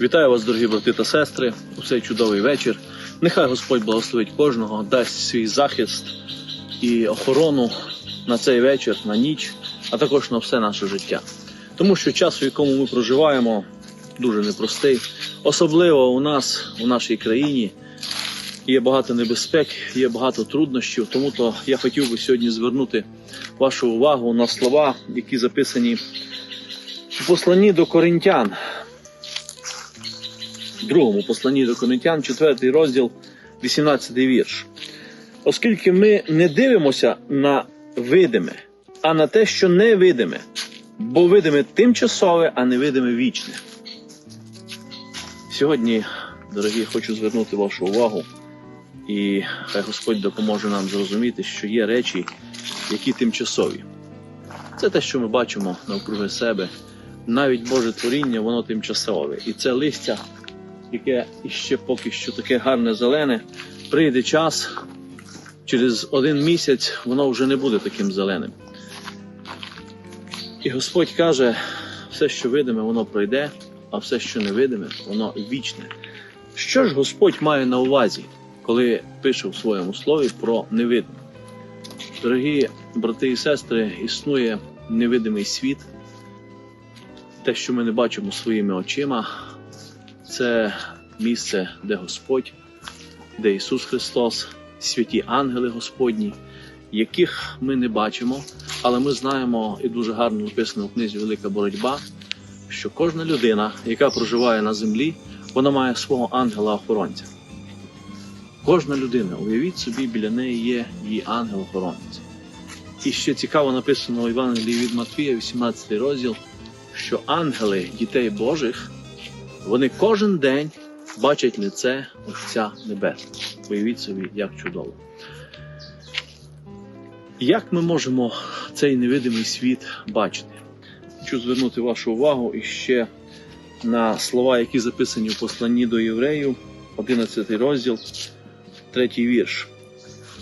Вітаю вас, дорогі брати та сестри, у цей чудовий вечір. Нехай Господь благословить кожного, дасть свій захист і охорону на цей вечір, на ніч, а також на все наше життя. Тому що час, в якому ми проживаємо, дуже непростий. Особливо у нас, у нашій країні, є багато небезпек, є багато труднощів. Тому то я хотів би сьогодні звернути вашу увагу на слова, які записані у посланні до коринтян, другому посланні до Коринтян, 4 розділ, 18 вірш. Оскільки ми не дивимося на видиме, а на те, що невидиме, бо видиме тимчасове, а невидиме вічне. Сьогодні, дорогі, хочу звернути вашу увагу, і хай Господь допоможе нам зрозуміти, що є речі, які тимчасові. Це те, що ми бачимо навкруги себе. Навіть Боже творіння, воно тимчасове. І це листя, яке іще поки що таке гарне зелене, прийде час, через один місяць воно вже не буде таким зеленим. І Господь каже, все, що видиме, воно пройде, а все, що невидиме, воно вічне. Що ж Господь має на увазі, коли пише в своєму слові про невидиме? Дорогі брати і сестри, існує невидимий світ. Те, що ми не бачимо своїми очима, це місце, де Господь, де Ісус Христос, святі ангели Господні, яких ми не бачимо, але ми знаємо і дуже гарно написано в книзі Велика боротьба, що кожна людина, яка проживає на землі, вона має свого ангела-охоронця. Кожна людина, уявіть собі, біля неї є її ангел-охоронець. І ще цікаво написано у Євангелії від Матвія, 18 розділ, що ангели дітей Божих, вони кожен день бачать лице Отця Небесного. Уявіть собі, як чудово. Як ми можемо цей невидимий світ бачити? Хочу звернути вашу увагу іще на слова, які записані в посланні до євреїв, 11 розділ, 3 вірш.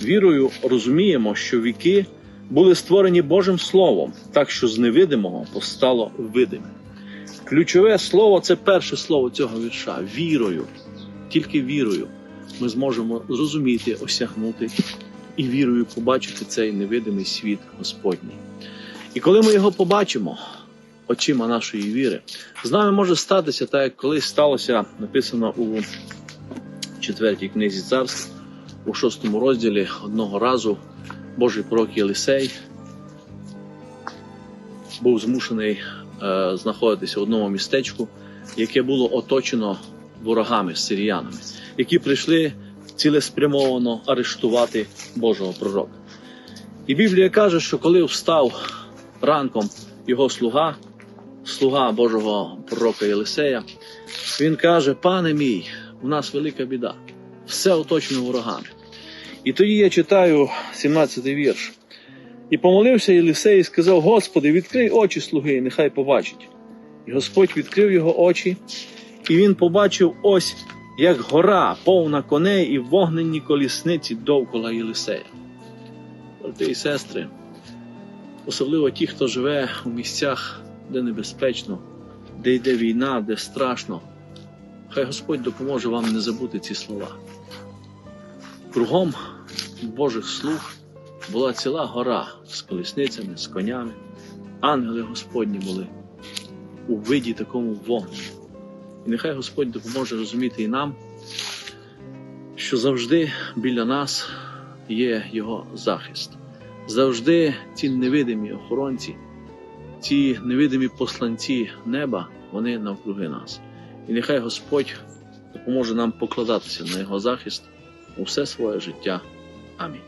Вірою розуміємо, що віки були створені Божим Словом, так що з невидимого постало видиме. Ключове слово це перше слово цього вірша вірою. Тільки вірою ми зможемо зрозуміти, осягнути і вірою побачити цей невидимий світ Господній. І коли ми його побачимо очима нашої віри, з нами може статися так, як колись сталося, написано у четвертій книзі царств, у шостому розділі одного разу Божий пророк Єлисей був змушений знаходитися в одному містечку, яке було оточено ворогами сиріянами, які прийшли цілеспрямовано арештувати Божого пророка. І Біблія каже, що коли встав ранком його слуга, слуга Божого пророка Єлисея, він каже: Пане мій, у нас велика біда, все оточено ворогами. І тоді я читаю 17-й вірш. І помолився Єлисей і сказав: Господи, відкрий очі слуги, нехай побачить. І Господь відкрив його очі, і він побачив ось, як гора, повна коней і вогненні колісниці довкола Єлисея. Брати і сестри, особливо ті, хто живе у місцях, де небезпечно, де йде війна, де страшно. Хай Господь допоможе вам не забути ці слова. Кругом Божих слуг була ціла гора з колісницями, з конями. Ангели Господні були у виді такому вогню. І нехай Господь допоможе розуміти і нам, що завжди біля нас є Його захист. Завжди ці невидимі охоронці, ці невидимі посланці неба, вони навкруги нас. І нехай Господь допоможе нам покладатися на Його захист усе своє життя. Амінь.